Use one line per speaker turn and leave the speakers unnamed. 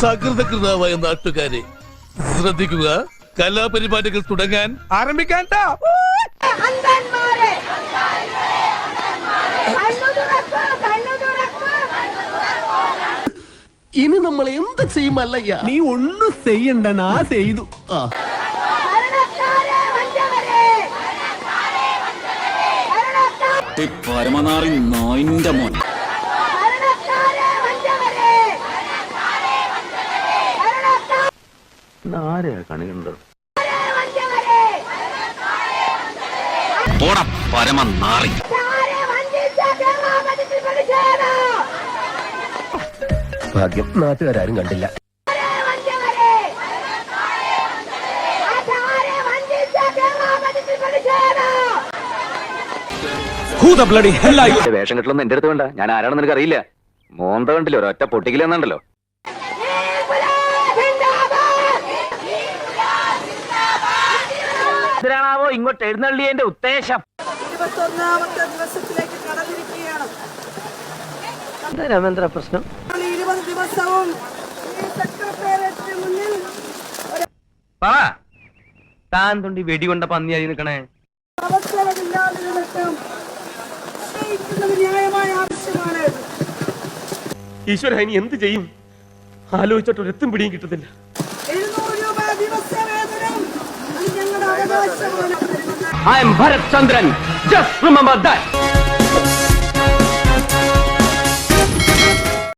സകൃതകൃതാവായ നാട്ടുകാരെ ശ്രദ്ധിക്കുക. കലാപരിപാടികൾ തുടങ്ങാൻ ആരംഭിക്കാൻ
ഇനി നമ്മൾ എന്ത് ചെയ്യുമല്ലയ്യ
നീ ഒന്നും ചെയ്യണ്ട നാ ചെയ്തു.
ആ.
പരമനാറി നായിന്റെ മോൻ.
ആരെയാ കണി കണ്ടത്?
പരമനാറി
ഭാഗ്യം നാട്ടുകാരും കണ്ടില്ല.
വേഷം കെട്ടലൊന്നും എന്റെ അടുത്ത് വേണ്ട. ഞാൻ ആരാണെന്ന് നിനക്ക് അറിയില്ല മോന്ത കണ്ടില്ല? ഒരൊറ്റ പൊട്ടിക്കലെന്നുണ്ടല്ലോ
എന്തിനാണാവോ ഇങ്ങോട്ട് എഴുന്നള്ളിയതിന്റെ ഉദ്ദേശം.
ഇരുപത്തൊന്നാമത്തെ ദിവസത്തിലേക്ക് കടന്നിരിക്കുകയാണ്.
രമേന്ദ്ര പ്രശ്നം?
ഇരുപത് ദിവസവും ഈ സെക്രട്ടേറിയറ്റിന് മുന്നിൽ
താൻ തൊണ്ടി വെടികൊണ്ട പന്നിയായി നിൽക്കണേ.
ഉന്നയിക്കുന്നത് ന്യായമായ ആവശ്യമാണ്.
ഈശ്വര ഇനി എന്ത് ചെയ്യും? ആലോചിച്ചിട്ട് ഒരെത്തും പിടിയും കിട്ടത്തില്ല.
I am Bharat Chandran. Just remember that.